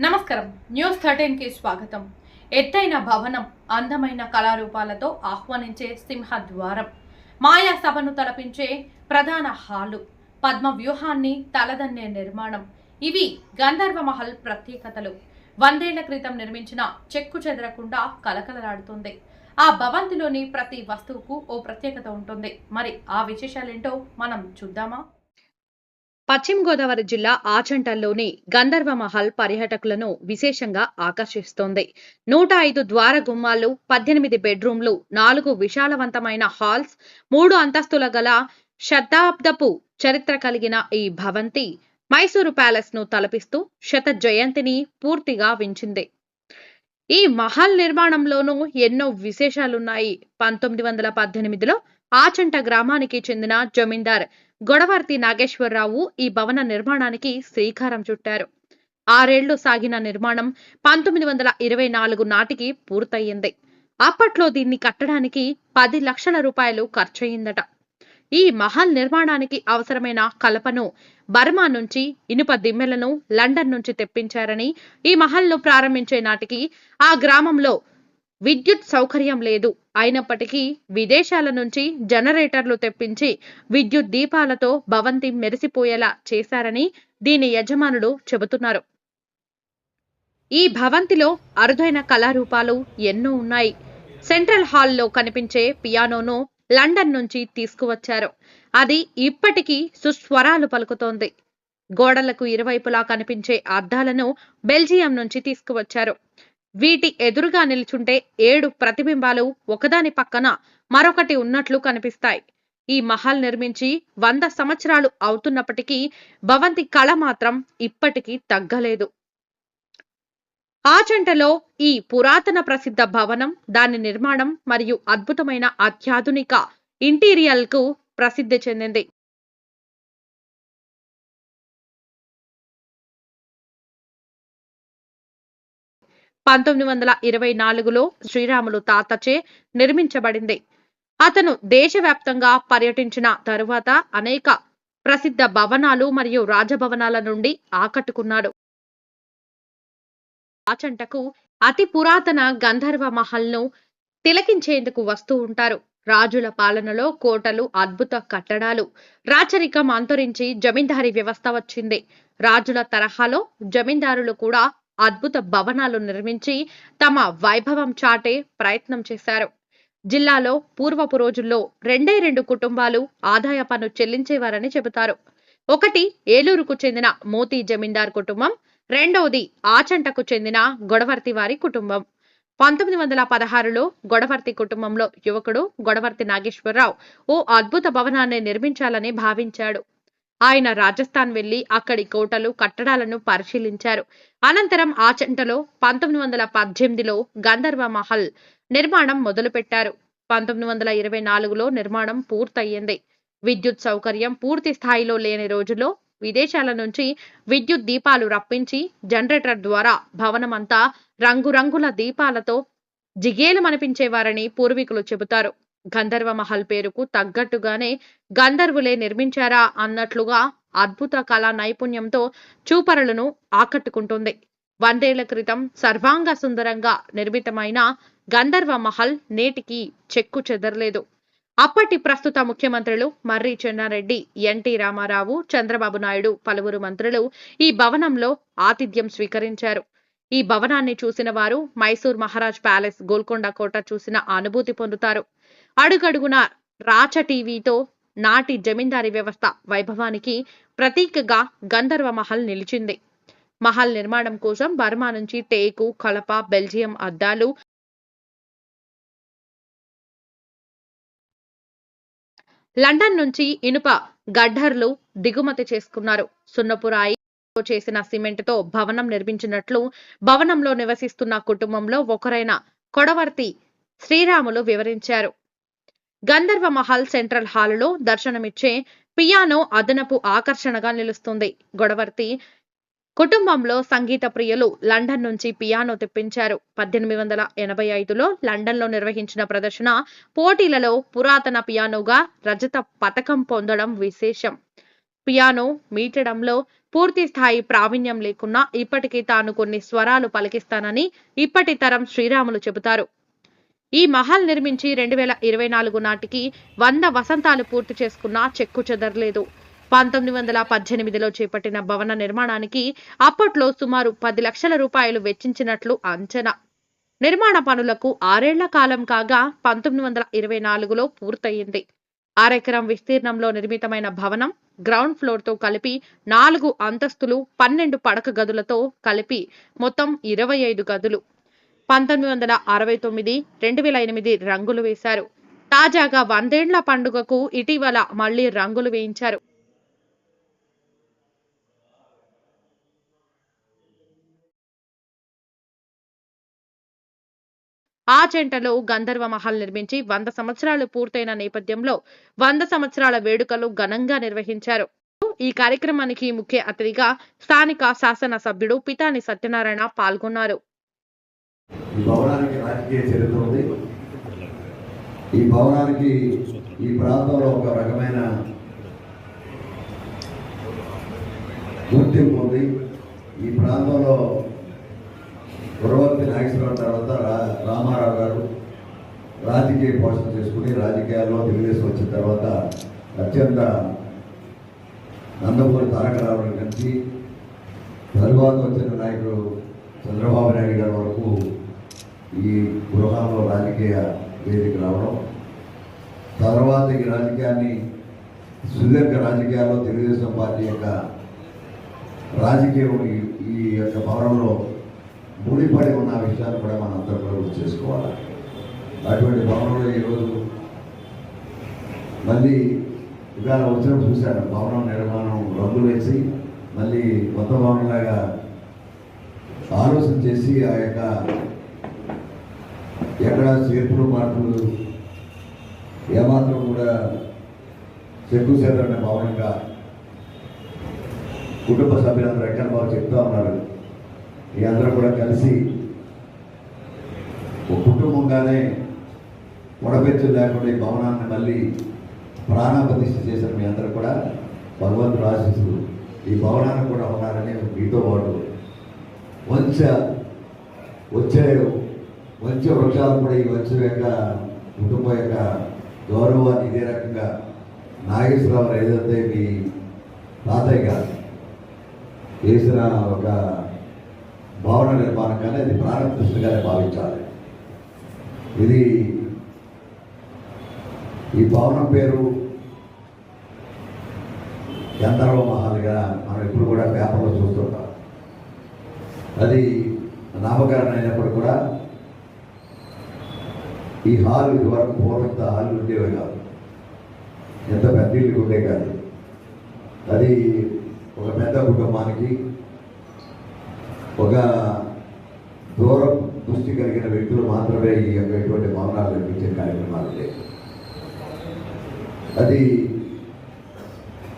నమస్కారం. న్యూస్ థర్టీన్కి స్వాగతం. ఎత్తైన భవనం అందమైన కళారూపాలతో ఆహ్వానించే సింహద్వారం. మాయా సభను తలపించే ప్రధాన హాలు. పద్మ వ్యూహాన్ని తలదన్నే నిర్మాణం. ఇవి గంధర్వ మహల్ ప్రత్యేకతలు. వందేళ్ళ క్రితం నిర్మించిన చెక్కు చెదరకుండా కలకలలాడుతుంది. ఆ భవంతిలోని ప్రతి వస్తువుకు ఓ ప్రత్యేకత ఉంటుంది. మరి ఆ విశేషాలేంటో మనం చూద్దామా? పశ్చిమ గోదావరి జిల్లా ఆచంటల్లోని గంధర్వ మహల్ పర్యాటకులను విశేషంగా ఆకర్షిస్తోంది. నూట ఐదు ద్వార గుమ్మాలు పద్దెనిమిది బెడ్రూమ్లు నాలుగు విశాలవంతమైన హాల్స్ మూడు అంతస్తుల గల శతాబ్దపు చరిత్ర కలిగిన ఈ భవంతి మైసూరు ప్యాలెస్ను తలపిస్తూ శత జయంతిని పూర్తిగా వించింది. ఈ మహల్ నిర్మాణంలోనూ ఎన్నో విశేషాలున్నాయి. పంతొమ్మిది వందల పద్దెనిమిదిలో ఆచంట గ్రామానికి చెందిన జమీందార్ గొడవర్తి నాగేశ్వరరావు ఈ భవన నిర్మాణానికి శ్రీకారం చుట్టారు. ఆరేళ్ళు సాగిన నిర్మాణం పంతొమ్మిది వందల ఇరవై నాలుగు నాటికి పూర్తయింది. అప్పట్లో దీన్ని కట్టడానికి పది లక్షల రూపాయలు ఖర్చయిందట. ఈ మహల్ నిర్మాణానికి అవసరమైన కలపను బర్మా నుంచి ఇనుప దిమ్మెలను లండన్ నుంచి తెప్పించారని ఈ మహల్ను ప్రారంభించే నాటికి ఆ గ్రామంలో విద్యుత్ సౌకర్యం లేదు. అయినప్పటికీ విదేశాల నుంచి జనరేటర్లు తెప్పించి విద్యుత్ దీపాలతో భవంతి మెరిసిపోయేలా చేశారని దీని యజమానులు చెబుతున్నారు. ఈ భవంతిలో అరుదైన కళారూపాలు ఎన్నో ఉన్నాయి. సెంట్రల్ హాల్లో కనిపించే పియానోను లండన్ నుంచి తీసుకువచ్చారు. అది ఇప్పటికీ సుస్వరాలు పలుకుతోంది. గోడలకు ఇరువైపులా కనిపించే అద్దాలను బెల్జియం నుంచి తీసుకువచ్చారు. వీటి ఎదురుగా నిల్చుంటే ఏడు ప్రతిబింబాలు ఒకదాని పక్కన మరొకటి ఉన్నట్లు కనిపిస్తాయి. ఈ మహల్ నిర్మించి వంద సంవత్సరాలు అవుతున్నప్పటికీ భవంతి కళ మాత్రం ఇప్పటికీ తగ్గలేదు. ఆచంటలో ఈ పురాతన ప్రసిద్ధ భవనం దాని నిర్మాణం మరియు అద్భుతమైన అత్యాధునిక ఇంటీరియల్కు ప్రసిద్ధి చెందింది. పంతొమ్మిది వందల ఇరవై నాలుగులో శ్రీరాములు తాతచే నిర్మించబడింది. అతను దేశవ్యాప్తంగా పర్యటించిన తరువాత అనేక ప్రసిద్ధ భవనాలు మరియు రాజభవనాల నుండి ఆకట్టుకున్నాడు. ఆచంటకు అతి పురాతన గంధర్వ మహల్ను తిలకించేందుకు వస్తూ ఉంటారు. రాజుల పాలనలో కోటలు అద్భుత కట్టడాలు రాచరికం అంతరించి జమీందారీ వ్యవస్థ వచ్చింది. రాజుల తరహాలో జమీందారులు కూడా అద్భుత భవనాలు నిర్మించి తమ వైభవం చాటే ప్రయత్నం చేశారు. జిల్లాలో పూర్వపు రోజుల్లో రెండే రెండు కుటుంబాలు ఆదాయ పన్ను చెల్లించేవారని చెబుతారు. ఒకటి ఏలూరుకు చెందిన మోతీ జమీందార్ కుటుంబం రెండవది ఆచంటకు చెందిన గొడవర్తి వారి కుటుంబం. పంతొమ్మిది వందల పదహారులో గొడవర్తి కుటుంబంలో యువకుడు గొడవర్తి నాగేశ్వరరావు ఓ అద్భుత భవనాన్ని నిర్మించాలని భావించాడు. ఆయన రాజస్థాన్ వెళ్ళి అక్కడి కోటలు కట్టడాలను పరిశీలించారు. అనంతరం ఆచంటలో పంతొమ్మిది వందల పద్దెనిమిదిలో గంధర్వ మహల్ నిర్మాణం మొదలుపెట్టారు. పంతొమ్మిది వందల ఇరవై నాలుగులో నిర్మాణం పూర్తయింది విద్యుత్ సౌకర్యం పూర్తి స్థాయిలో లేని రోజుల్లో విదేశాల నుంచి విద్యుత్ దీపాలు రప్పించి జనరేటర్ ద్వారా భవనమంతా రంగురంగుల దీపాలతో జిగేలమనిపించేవారని పూర్వీకులు చెబుతారు. గంధర్వ మహల్ పేరుకు తగ్గట్టుగానే గంధర్వులే నిర్మించారా అన్నట్లుగా అద్భుత కళా నైపుణ్యంతో చూపరులను ఆకట్టుకుంటుంది. వందేళ్ళ క్రితం సర్వాంగ సుందరంగా నిర్మితమైన గంధర్వ మహల్ నేటికి చెక్కు చెదరలేదు. అప్పటి ప్రస్తుత ముఖ్యమంత్రులు మర్రి చెన్నారెడ్డి ఎన్టీ రామారావు చంద్రబాబు నాయుడు పలువురు మంత్రులు ఈ భవనంలో ఆతిథ్యం స్వీకరించారు. ఈ భవనాన్ని చూసిన వారు మైసూర్ మహారాజ్ ప్యాలెస్ గోల్కొండ కోట చూసిన అనుభూతి పొందుతారు. అడుగడుగున రాచ టీవీతో నాటి జమీందారీ వ్యవస్థ వైభవానికి ప్రతీకగా గంధర్వ మహల్ నిలిచింది. మహల్ నిర్మాణం కోసం బర్మా నుంచి టేకు కలప బెల్జియం అద్దాలు లండన్ నుంచి ఇనుప గడ్డర్లు దిగుమతి చేసుకున్నారు. సున్నపురాయి చేసిన సిమెంట్తో భవనం నిర్మించినట్లు భవనంలో నివసిస్తున్న కుటుంబంలో ఒకరైన కొడవర్తి శ్రీరాములు వివరించారు. గంధర్వ మహల్ సెంట్రల్ హాలులో దర్శనమిచ్చే పియానో అదనపు ఆకర్షణగా నిలుస్తుంది. గొడవర్తి కుటుంబంలో సంగీత ప్రియులు లండన్ నుంచి పియానో తెప్పించారు. పద్దెనిమిది వందల ఎనభై ఐదులో లండన్లో నిర్వహించిన ప్రదర్శన పోటీలలో పురాతన పియానోగా రజత పతకం పొందడం విశేషం. పియానో మీటడంలో పూర్తి స్థాయి ప్రావీణ్యం లేకున్నా ఇప్పటికీ తాను కొన్ని స్వరాలు పలికిస్తానని ఇప్పటి తరం శ్రీరాములు చెబుతారు. ఈ మహల్ నిర్మించి రెండు వేల ఇరవై నాలుగు నాటికి వంద వసంతాలు పూర్తి చేసుకున్నా చెక్కు చెదరలేదు. పంతొమ్మిది వందల పద్దెనిమిదిలో చేపట్టిన భవన నిర్మాణానికి అప్పట్లో సుమారు పది లక్షల రూపాయలు వెచ్చించినట్లు అంచనా. నిర్మాణ పనులకు ఆరేళ్ళ కాలం కాగా పంతొమ్మిది వందల ఇరవై నాలుగులో పూర్తయింది. అరెకరం విస్తీర్ణంలో నిర్మితమైన భవనం గ్రౌండ్ ఫ్లోర్తో కలిపి నాలుగు అంతస్తులు పన్నెండు పడక గదులతో కలిపి మొత్తం ఇరవై ఐదు గదులు. పంతొమ్మిది వందల అరవై తొమ్మిది రెండు వేల ఎనిమిది రంగులు వేశారు. తాజాగా వందేండ్ల పండుగకు ఇటీవల మళ్ళీ రంగులు వేయించారు. ఆ చెంటలో గంధర్వ మహల్ నిర్మించి వంద సంవత్సరాలు పూర్తయిన నేపథ్యంలో వంద సంవత్సరాల వేడుకలు ఘనంగా నిర్వహించారు. ఈ కార్యక్రమానికి ముఖ్య అతిథిగా స్థానిక శాసన సభ్యుడు పితాని సత్యనారాయణ పాల్గొన్నారు. ఈ భవనానికి ఈ ప్రాంతంలో ఒక రకమైన గుర్తింపు ఉంది. ఈ ప్రాంతంలో గురవర్తి నాగేశ్వరరావు తర్వాత రా రామారావు గారు రాజకీయ పోషణ చేసుకుని రాజకీయాల్లో తెలుగుదేశం వచ్చిన తర్వాత అత్యంత నందమూరి తారక రామారావు కలిసి తరువాత వచ్చిన నాయకుడు చంద్రబాబు నాయుడు గారి వరకు ఈ గృహంలో రాజకీయ వేదిక రావడం. తర్వాత ఈ రాజకీయాన్ని సుదీర్ఘ రాజకీయాల్లో తెలుగుదేశం పార్టీ యొక్క రాజకీయం ఈ- ఈ యొక్క భవనంలో ముడిపడి ఉన్న విషయాలు కూడా మనం అందరం కూడా గుర్తు చేసుకోవాలి. అటువంటి భవనంలో ఈరోజు మళ్ళీ ఇవాళ వచ్చినప్పుడు చూశాను. భవనం నిర్మాణం రంగులు వేసి మళ్ళీ కొత్త భవనంలాగా ఆలోచన చేసి ఆ యొక్క ఎక్కడ చేర్పులు మార్పులు ఏమాత్రం కూడా చెక్కు చెదరని భవనంగా కుటుంబ సభ్యులందరూ ఎక్కడ బాగా చెప్తా ఉన్నారు. ఈ అందరూ కూడా కలిసి ఒక కుటుంబంగానే ఉడబెచ్చు లేకుండా ఈ భవనాన్ని మళ్ళీ ప్రాణప్రతిష్ఠ చేసిన మీ అందరూ కూడా. భగవంతుడు ఆశిస్తూ ఈ భవనాన్ని కూడా ఉన్నారని మీతో పాటు వంచ వచ్చే వంచ వృక్షాలు కూడా ఈ వంచ యొక్క కుటుంబం యొక్క గౌరవాన్ని ఇదే రకంగా నాగేశ్వరరావు ఏదైతే మీ తాతయ్య గారు చేసిన ఒక భవన నిర్మాణం కానీ అది ప్రారంభిస్తుగానే భావించాలి. ఇది ఈ భవనం పేరు గంధర్వ మహల్గా మనం ఇప్పుడు కూడా పేపర్లో చూస్తుంటాం. అది నామకరణం అయినప్పుడు కూడా ఈ హాల్ ఇదివరకు పూర్వంత హాల్ ఉండేవి కాదు. ఎంత పెద్ద ఇల్లు ఉండే కాదు. అది ఒక పెద్ద కుటుంబానికి ఒక దూర దృష్టి కలిగిన వ్యక్తులు మాత్రమే ఈ యొక్క ఇటువంటి భవనాలు నిర్మించే కార్యక్రమాలు లేవు. అది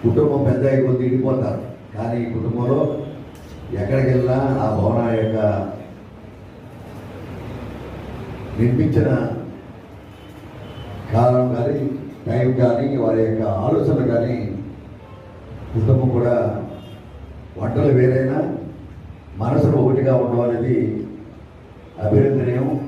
కుటుంబం పెద్ద కొద్ది ఇడిపోతారు. కానీ ఈ కుటుంబంలో ఎక్కడికి వెళ్ళినా ఆ భవన యొక్క నిర్మించిన కాలం కానీ టైం కానీ వారి యొక్క ఆలోచన కానీ కుటుంబం కూడా వంటలు వేరైనా మనసులు ఒకటిగా ఉండడం అనేది అభినందనీయం.